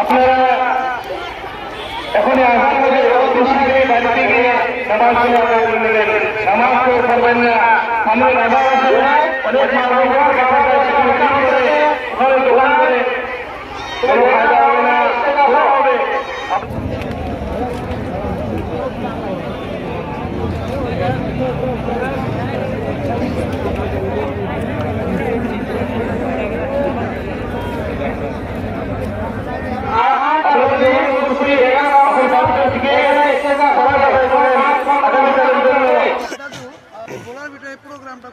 আপনারা বেশি বাড়িতে গিয়ে নামাজ নামাজ অনেক কোনো ফায়দা হবে না ভালো হবে দাদু বোলার ভিতরে প্রোগ্রামটা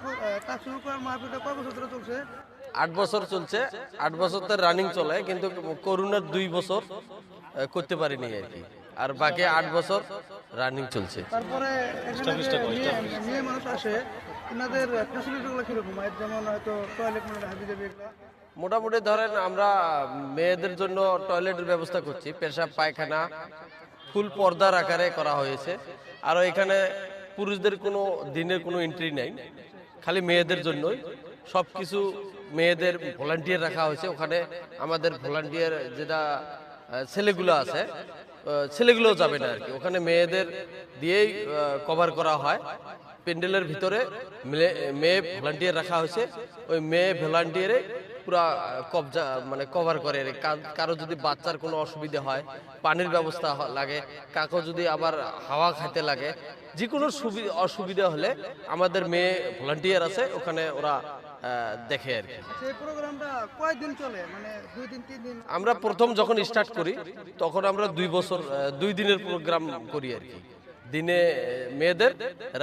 কাজ শুরু করার মাহফিলটা কয় বছর ধরে চলছে আট বছর চলছে। আট বছর তো রানিং চলে কিন্তু করোনার দুই বছর করতে পারিনি আর কি। আর বাকি আট বছর রানিং চলছে। তারপরে মেয়ে- মেয়ে মানুষ আসে ওনাদের ফ্যাসিলিটিগুলো কীরকম? যেমন হয়তো টয়লেট মানে হাবি যাবে মোটামুটি ধরেন আমরা মেয়েদের জন্য টয়লেটের ব্যবস্থা করছি। পেশাব পায়খানা ফুল পর্দার আকারে করা হয়েছে। আর এখানে পুরুষদের কোনো দিনের কোনো এন্ট্রি নেই। খালি মেয়েদের জন্যই। সব কিছু মেয়েদের ভলান্টিয়ার রাখা হয়েছে। ওখানে আমাদের ভলান্টিয়ার যেটা ছেলেগুলো আছে আহ, ছেলেগুলোও যাবে না আর কি ওখানে মেয়েদের দিয়েই কভার করা হয়। প্যান্ডেলের ভিতরে মেয়ে- ভলান্টিয়ার রাখা হয়েছে। ওই মেয়ে ভলান্টিয়ারে পুরা কবজা মানে কভার করে। কারও যদি বাচ্চার কোনো অসুবিধা হয় পানির ব্যবস্থা লাগে। কাকো যদি আবার হাওয়া খাইতে লাগে যে কোনো সুবি- অসুবিধা হলে আমাদের মেয়ে ভলান্টিয়ার আছে। ওখানে ওরা দেখে আর কি। চলে? মানে আমরা প্রথম যখন স্টার্ট করি তখন আমরা দুই বছর দুই দিনের প্রোগ্রাম করি আর কি। দিনে মেয়েদের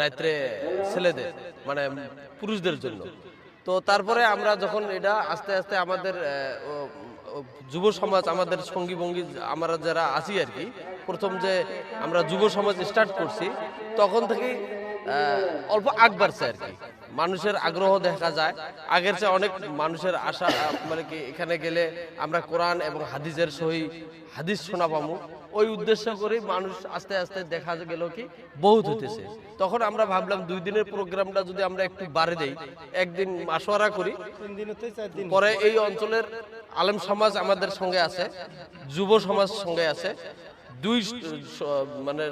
রাত্রে ছেলেদের মানে পুরুষদের জন্য। তো তারপরে আমরা যখন এটা আস্তে আস্তে আমাদের যুব সমাজ আমাদের সঙ্গী ভঙ্গি আমরা যারা আছি আর কি প্রথম যে আমরা যুব সমাজ স্টার্ট করছি তখন থেকেই অল্প আগ বাড়ছে আর কি। মানুষের আগ্রহ দেখা যায়। আগের চেয়ে অনেক মানুষের আশা মানে কি এখানে গেলে আমরা কোরআন এবং হাদিসের সহি হাদিস শোনা পাবো ওই উদ্দেশ্য করে মানুষ আস্তে আস্তে দেখা গেল কি বহুত হইতেছে। তখন আমরা ভাবলাম দুই দিনের প্রোগ্রামটা যদি আমরা একটু বাড়ে দেই, একদিন মাসোয়ারা করি, পরে এই অঞ্চলের আলেম সমাজ আমাদের সঙ্গে আছে, যুব সমাজ সঙ্গে আছে। দুই মানে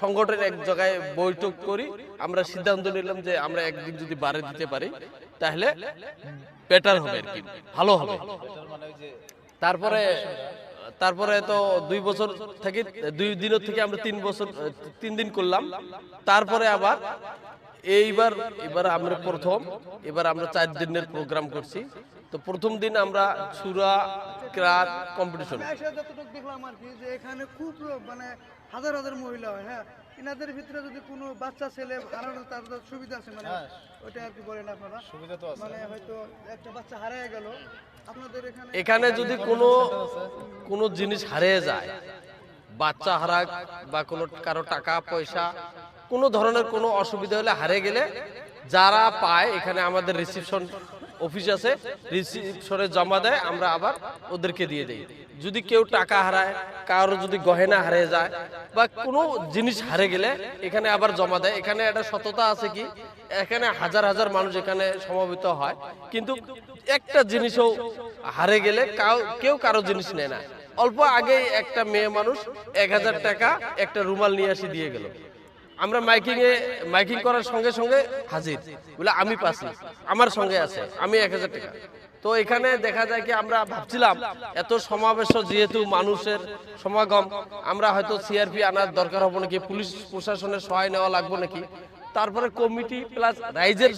সংগঠনের এক জায়গায় বৈঠক করি। আমরা সিদ্ধান্ত নিলাম যে আমরা একদিন যদি বাড়ে দিতে পারি, তাহলে বেটার হবে আর কি, ভালো হবে। তারপরে তারপরে তো দুই বছর থেকে, দুই দিনের থেকে আমরা তিন বছর, তিন দিন করলাম। তারপরে আবার এইবার এবার আমরা প্রথম এবার আমরা চার দিনের প্রোগ্রাম করছি। তো প্রথম দিন আমরা সুরা ক্রাত কম্পিটিশন দেখলাম আর কি যে এখানে খুব মানে হাজার হাজার মহিলা হয় হ্যাঁ? এনাদের ভিতরে যদি কোনো বাচ্চা ছেলে হারানোর তার সুবিধা আছে মানে ওটা আর কি বলেন আপনারা? সুবিধা তো আছে। মানে হয়তো একটা বাচ্চা হারিয়ে গেল আপনাদের এখানে এখানে যদি কোনো কোনো জিনিস হারিয়ে যায় বাচ্চা হারাক বা কোনো কারও টাকা পয়সা কোনো ধরনের কোনো অসুবিধা হলে হারে গেলে যারা পায়, এখানে আমাদের রিসিপশন অফিস আছে রিসিপশনে জমা দেয়, আমরা আবার ওদেরকে দিয়ে দিই। যদি কেউ টাকা হারায়, কারও যদি গহেনা হারিয়ে যায় বা কোনো জিনিস হারে গেলে এখানে আবার জমা দেয়। এখানে একটা সততা আছে কি, এখানে হাজার হাজার মানুষ এখানে সমবেত হয়, কিন্তু একটা জিনিসও হারে গেলে কাউ- কেউ কারও জিনিস নেয় না। অল্প আগেই একটা মেয়ে মানুষ এক হাজার টাকা একটা রুমাল নিয়ে আসি দিয়ে গেল। আমরা মাইকিং এ মাইকিং করার সঙ্গে সঙ্গে হাজির। বলে, আমি পাচ্ছি আমার সঙ্গে আছে। আমি এক হাজার টাকা। তো এখানে দেখা যায় কি, আমরা ভাবছিলাম, এত সমাবেশ যেহেতু মানুষের সমাগম, আমরা হয়তো সিআরপি আনার দরকার হবে নাকি, পুলিশ প্রশাসনের সহায় নেওয়া লাগবে নাকি? তারপরে কমিটি প্লাস রাইজের,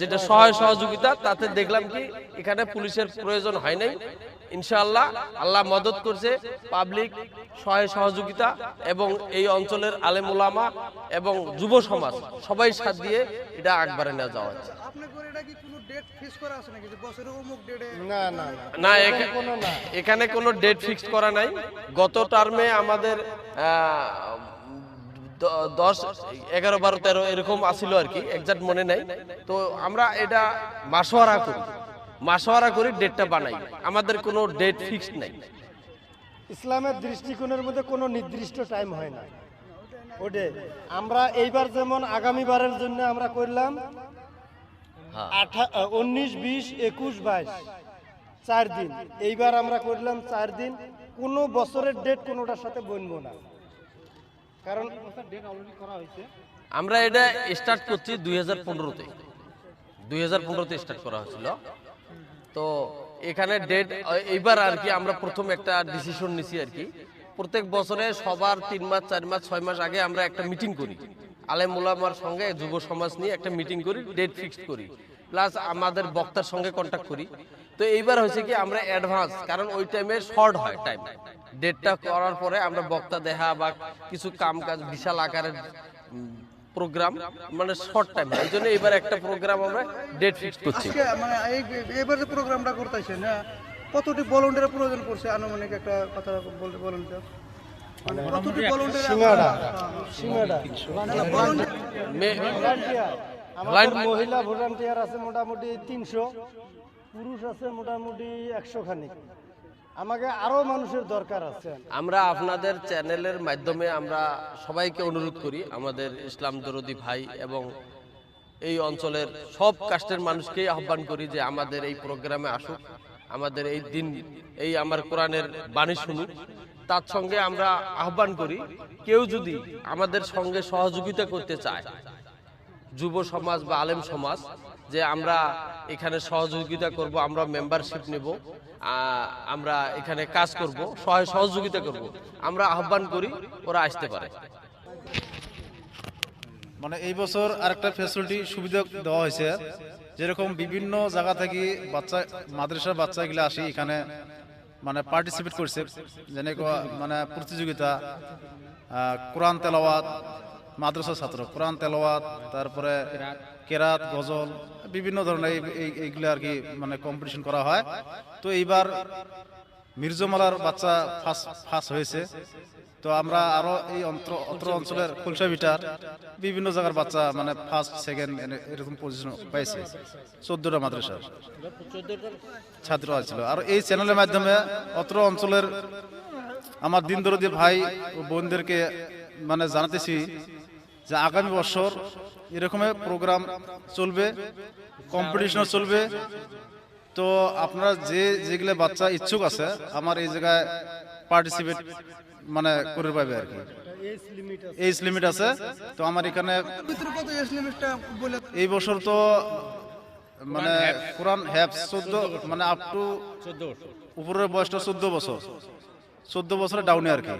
যেটা সহায় সহযোগিতা, তাতে দেখলাম কি, এখানে পুলিশের প্রয়োজন হয় নাই। ইনশাআল্লাহ আল্লাহ মদত করছে পাবলিক সহায় সহযোগিতা এবং এই অঞ্চলের আলেম ওলামা এবং যুব সমাজ সবাই সাথ দিয়ে এটা আগবাড়ে নিয়ে যাওয়া হচ্ছে। আপনি করে এটা কি কোনো ডেট ফিক্স করা আছে নাকি? যে বছরে অমুক ডেটে না না না। না এখানে কোনো ডেট ফিক্সড করা নাই। গত টার্মে আমাদের দ- দশ এগারো বারো তেরো এরকম আসিল আর কি একজাক্ট মনে নাই। তো আমরা এটা মাসোয়ারা করি। মাসোয়ারা করি ডেটটা বানাই। আমাদের কোনো ডেট ফিক্সড নাই। ইসলামের দৃষ্টিকোণের মধ্যে কোনো নির্দিষ্ট টাইম হয় না। ওটে আমরা এইবার যেমন আগামীবারের জন্য আমরা করলাম হ্যাঁ। আঠা উনিশ বিশ একুশ বাইশ চার দিন। এইবার আমরা করলাম চার দিন। কোনো বছরের ডেট কোনোটার সাথে বনবো না। কারণ আমরা এটা স্টার্ট করছি দুই হাজার পনেরোতে। দুই হাজার পনেরোতে স্টার্ট করা হয়েছিল। তো এখানে ডেট এইবার আর কি আমরা প্রথম একটা ডিসিশন নিছি আর কি। প্রত্যেক বছরে সবার তিন মাস, চার মাস, ছয় মাস আগে আমরা একটা মিটিং করি। আলেম ওলামার সঙ্গে যুব সমাজ নিয়ে একটা মিটিং করি ডেট ফিক্সড করি। প্লাস আমাদের বক্তার সঙ্গে কন্ট্যাক্ট করি। তো এইবার হয়েছে কি আমরা অ্যাডভান্স কারণ ওই টাইমে শর্ট হয় টাইম ডেটটা করার পরে আমরা বক্তা দেখা বা কিছু কাম কাজ বিশাল আকারের প্রোগ্রাম মানে শর্ট টাইম এই জন্য এবার একটা প্রোগ্রাম আমরা ডেট ফিক্স করছি। মানে এই এবার যে প্রোগ্রামটা করতেছেন হ্যাঁ কতটি ভলেন্টিয়ার প্রয়োজন পড়ছে? আনুমানিক একটা কথা বলতে বলুন তো। মানে কতটি ভলেন্টিয়ার। সিঙ্গাড়া সিঙ্গাড়া মহিলা ভলান্টিয়ার আছে মোটামুটি তিনশো পুরুষ আছে মোটামুটি একশো খানিক। আমাকে আরও মানুষের দরকার আছে। আমরা আপনাদের চ্যানেলের মাধ্যমে আমরা সবাইকে অনুরোধ করি, আমাদের ইসলাম দরদি ভাই এবং এই অঞ্চলের সব কাস্টের মানুষকেই আহ্বান করি যে আমাদের এই প্রোগ্রামে আসুক, আমাদের এই দিন, এই আমার কোরআনের বাণী শুনুক। তার সঙ্গে আমরা আহ্বান করি, কেউ যদি আমাদের সঙ্গে সহযোগিতা করতে চায়, যুব সমাজ বা আলেম সমাজ যে আমরা এখানে সহযোগিতা করব, আমরা মেম্বারশিপ নেব আমরা এখানে কাজ করব সহায় সহযোগিতা করব। আমরা আহ্বান করি, ওরা আসতে পারে। মানে এই বছর আরেকটা ফ্যাসিলিটি সুবিধা দেওয়া হয়েছে, যেরকম বিভিন্ন জায়গা থেকে বাচ্চা, মাদ্রাসার বাচ্চাগুলো আসি এখানে মানে পার্টিসিপেট করছে, যেনে মানে প্রতিযোগিতা কোরআন তেলাওয়াত মাদ্রাসা ছাত্র, কোরআন, তেলাওয়াত, তারপরে কেরাত, গজল, বিভিন্ন ধরনের এই- এই- এইগুলো আর কি মানে কম্পিটিশন করা হয়। তো এইবার মির্জমালার বাচ্চা ফার্স্ট ফার্স্ট হয়েছে। তো আমরা আরও এই অন্ত্র, অত্র অঞ্চলের খুলসা বিটার বিভিন্ন জায়গার বাচ্চা মানে ফার্স্ট সেকেন্ড এরকম পজিশন পাইছে। চোদ্দটা মাদ্রাসার ছাত্র ছিল আর এই চ্যানেলের মাধ্যমে অত্র অঞ্চলের আমার দিন দরদি ভাই ও বোনদেরকে মানে জানাতেছি যে আগামী বছর এরকমের প্রোগ্রাম চলবে কম্পিটিশনও চলবে। তো আপনারা যে যেগুলো বাচ্চা ইচ্ছুক আছে আমার এই জায়গায় পার্টিসিপেট মানে করে পাবে আর কি। এজ লিমিট আছে। তো আমার এখানে এই বছর তো মানে কোরআন হ্যাপস চোদ্দ মানে আপ টু উপরের বয়সটা চোদ্দ বছর। চোদ্দ বছরের ডাউনে আর কি।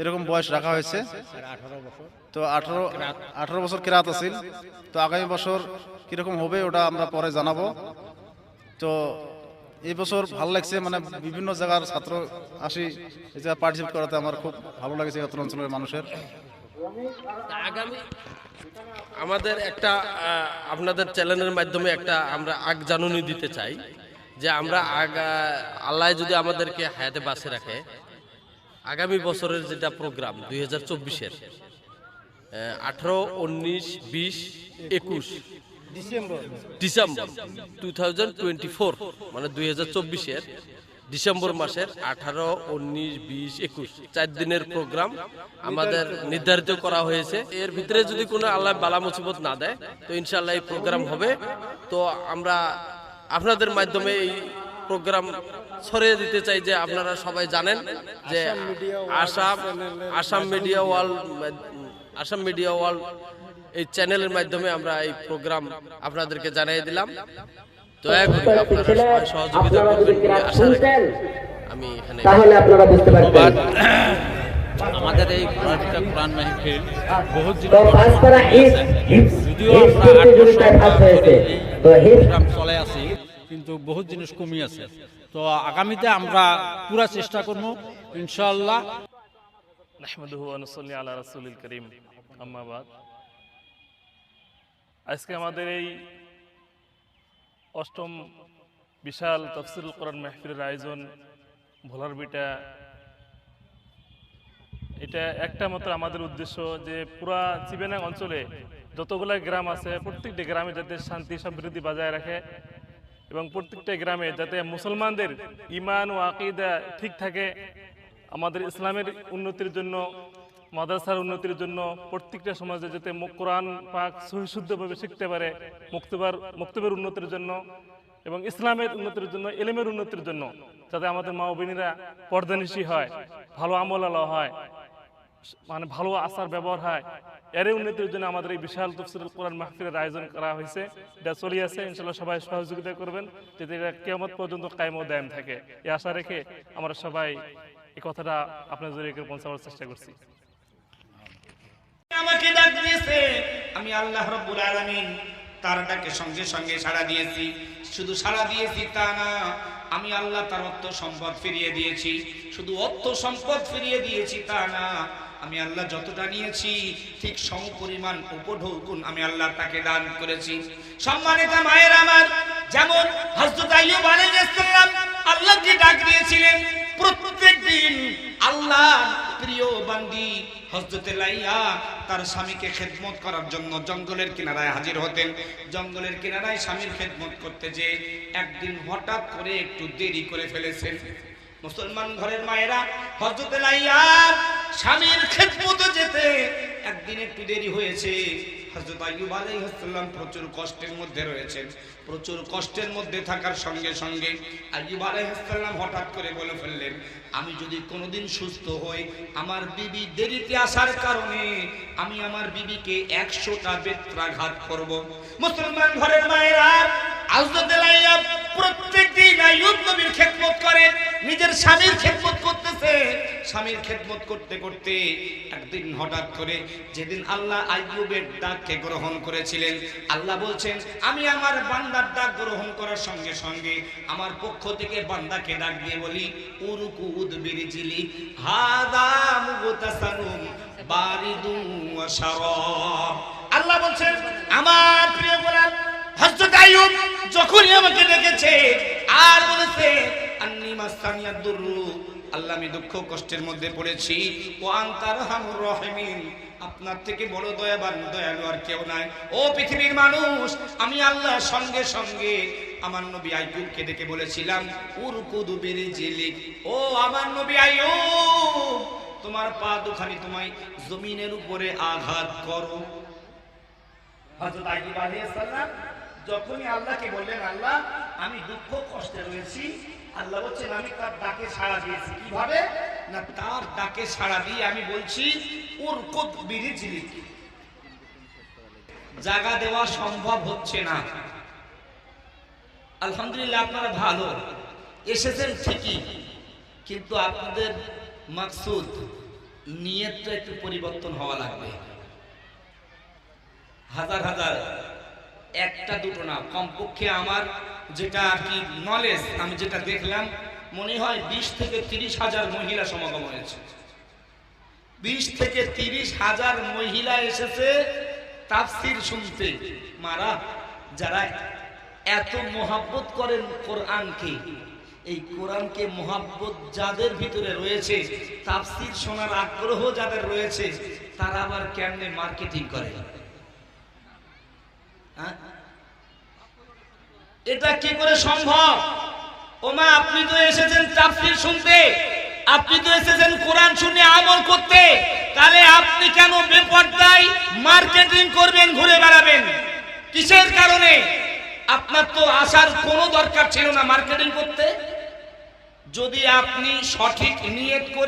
এরকম বয়স রাখা হয়েছে। তো আঠারো আঠারো বছর কেরাত আছিল। তো আগামী বছর কীরকম হবে ওটা আমরা পরে জানাব। তো এই বছর ভালো লাগছে মানে বিভিন্ন জায়গার ছাত্র আসি, এই পার্টিসিপেট করাতে আমার খুব ভালো লাগছে অত্র অঞ্চলের মানুষের। আগামী আমাদের একটা আপনাদের চ্যানেলের মাধ্যমে একটা আমরা আগ জাননী দিতে চাই, যে আমরা আগ, আল্লাহ যদি আমাদেরকে হায়াতে বাসে রাখে আগামী বছরের যেটা প্রোগ্রাম দুই হাজার চব্বিশের আঠারো উনিশ বিশ একুশ December. December two thousand twenty four মানে দুই হাজার চব্বিশের ডিসেম্বর মাসের আঠারো উনিশ বিশ একুশ চার দিনের প্রোগ্রাম আমাদের নির্ধারিত করা হয়েছে। এর ভিতরে যদি কোনো আল্লাহ বালা মুসিবত না দেয় তো ইনশাল্লাহ এই প্রোগ্রাম হবে। তো আমরা আপনাদের মাধ্যমে এই প্রোগ্রাম ছড়িয়ে দিতে চাই যে আপনারা সবাই জানেন যে Assam Assam media world Assam media world এই চ্যানেলের মাধ্যমে আমরা এই প্রোগ্রাম আপনাদেরকে জানিয়ে দিলাম দয়া করে আপনারা সবাই সহযোগিতা করবেন আশা রাখি। আমি এখানে তাহলে আপনারা বুঝতে পারবেন আমাদের এই কোরআনটা কোরআন মাহফিল বহুত তো হিপস যদিও আমরা আট প্রতিযোগিতায় বছর ফার্স্ট হয়েছে তো হিপস চলে আছি কিন্তু বহুত জিনিস কমি আছে। তো আগামীতে আমরা পুরা চেষ্টা করব নুসাল্লি আলা রাসূলিল করিম। আম্মা বাদ। আজকে আমাদের এই অষ্টম বিশাল তফসিলুল কোরআন মাহফিলের আয়োজন ভোলার বিটা এটা একটা মাত্র আমাদের উদ্দেশ্য যে পুরা চিবেনাং অঞ্চলে যতগুলা গ্রাম আছে, প্রত্যেকটি গ্রামে যাতে শান্তি, সমৃদ্ধি বজায় রাখে। এবং প্রত্যেকটা গ্রামে যাতে মুসলমানদের ইমান ও আকিদা ঠিক থাকে, আমাদের ইসলামের উন্নতির জন্য, মাদ্রাসার উন্নতির জন্য প্রত্যেকটা সমাজে যাতে কোরআন পাক সহিশুদ্ধভাবে শিখতে পারে মুক্তবার, মুক্তবের উন্নতির জন্য এবং ইসলামের উন্নতির জন্য, এলেমের উন্নতির জন্য, যাতে আমাদের মা ও বোনেরা পর্দানিশী হয়, ভালো আমল আলো হয়। মানে ভালো আচার ব্যবহার হয়। এর উন্নতির জন্য আমাদের এই বিশাল তফসিল কোরআন মাহফিলের আয়োজন করা হয়েছে। এটা চলে আছে ইনশাল্লাহ সবাই সহযোগিতা করবেন, যাতে এটা কেমত পর্যন্ত কায়েম ও দায়ম থাকে। এই আশা রেখে আমরা সবাই এই কথাটা আপনার জড়িয়ে পৌঁছাবার চেষ্টা করছি। আমাকে ডাক দিয়েছে, আমি আল্লাহ রব্বুল আলামিন তার ডাকে সঙ্গে সঙ্গে সাড়া দিয়েছি। শুধু সাড়া দিয়েছি তা না, আমি আল্লাহ তার অর্থ সম্পদ ফিরিয়ে দিয়েছি। শুধু অর্থ সম্পদ ফিরিয়ে দিয়েছি তা না আমি আল্লাহ যতটা নিয়েছি ঠিক সম পরিমাণ উপঢৌকুন আমি আল্লাহ তাকে দান করেছি। সম্মানিত মায়ের আমার, যেমন হযরত আইয়ুব আলাইহিস সালাম আল্লাহকে ডাক দিয়েছিলেন, প্রত্যেক দিন আল্লাহ প্রিয় বান্দি হজরতে লাইয়া তার স্বামীকে খেদমত করার জন্য জঙ্গলের কিনারায় হাজির হতেন। জঙ্গলের কিনারায় স্বামীর খেদমত করতে যে একদিন হঠাৎ করে একটু দেরি করে ফেলেছেন। মুসলমান ঘরের মায়েরা হজরতে লাইয়া স্বামীর খেদমতে যেতে একদিন একটু দেরি হয়েছে। প্রচুর কষ্টের মধ্যে রয়েছেন। প্রচুর কষ্টের মধ্যে থাকার সঙ্গে সঙ্গে আইয়ুব আলাইহিস হঠাৎ করে বলে ফেললেন, আমি যদি কোনোদিন সুস্থ হই, আমার বিবি দেরিতে আসার কারণে আমি আমার বিবিকে একশোটা বেত্রাঘাত করব। মুসলমান ঘরের মায়েরা হযরত লাইয়া প্রত্যেক দিন আইয়ুব নবীর খেদমত করে নিজের স্বামীর খেদমত করতেছে। স্বামীর খেদমত করতে করতে একদিন হঠাৎ করে যেদিন আল্লাহ আইয়ুবের ডাককে গ্রহণ করেছিলেন, আল্লাহ বলছেন, আমি আমার বান্দার ডাক গ্রহণ করার সঙ্গে সঙ্গে আমার পক্ষ থেকে বান্দাকে ডাক দিয়ে বলি উরুকুদ বিরিজিলি হাদা মুগতাসানুম বারিদুম ওয়া শারাব। আল্লাহ বলছেন, আমার প্রিয় গোলাম, হযরত আইয়ুব যখনই আমাকে ডেকেছে, আর বলেছে আন্নি আল্লাহ, আমি দুঃখ কষ্টের মধ্যে পড়েছি। ও আনতার হামুর রহিমিন। আপনার থেকে বড় দয়াবান, দয়ালু আর কেউ নাই। ও পৃথিবীর মানুষ, আমি আল্লাহ সঙ্গে সঙ্গে আমার নবী আইয়ুবকে ডেকে বলেছিলাম, উরকুদু বিরিজিলিক। ও আমার নবী আইয়ুব, তোমার পা দুখানি তোমায় জমিনের উপরে আঘাত করো। হযরত আইয়ুব আলাইহিস সালাম, যখনই আল্লাহকে বললেন, আল্লাহ, আমি দুঃখ কষ্টে রয়েছি আল্লাহ বলছেন, আমি তার ডাকে সাড়া দিয়েছি। কীভাবে? না, তার ডাকে সাড়া দিয়ে আমি বলছি, উরকুদ বিরিজিলিক জায়গা দেওয়া সম্ভব হচ্ছে না। আলহামদুলিল্লাহ, আপনারা ভালো। এসেছেন ঠিকই, কিন্তু আপনাদের মাকসুদ নিয়তটা একটু পরিবর্তন হওয়া লাগবে। হাজার হাজার, একটা দুটো না, কমপক্ষে আমার যেটা আর কি নলেজ আমি যেটা দেখলাম, মনে হয় বিশ থেকে তিরিশ হাজার মহিলা সমাগম হয়েছে। বিশ থেকে তিরিশ হাজার মহিলা এসেছে তাফসির শুনতে। মারা, যারা এত মোহাব্বত করেন কোরআনকে, এই কোরআনকে মোহাব্বত যাদের ভিতরে রয়েছে, তাফসির শোনার আগ্রহ যাদের রয়েছে, তারা আবার কেমনে মার্কেটিং করে? হ্যাঁ? এটা কি করে সম্ভব? ওমা, আপনি তো এসেছেন তাফসীর শুনতে। আপনি তো এসেছেন কোরআন শুনে আমল করতে। তাহলে আপনি কেন বেপরদায় মার্কেটিং করবেন, ঘুরে বেড়াবেন? কিসের কারণে? আপনার তো আসার কোনো দরকার ছিল না মার্কেটিং করতে। যদি আপনি সঠিক নিয়ত করে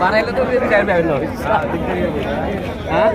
বাড়াইলে তো হ্যাঁ?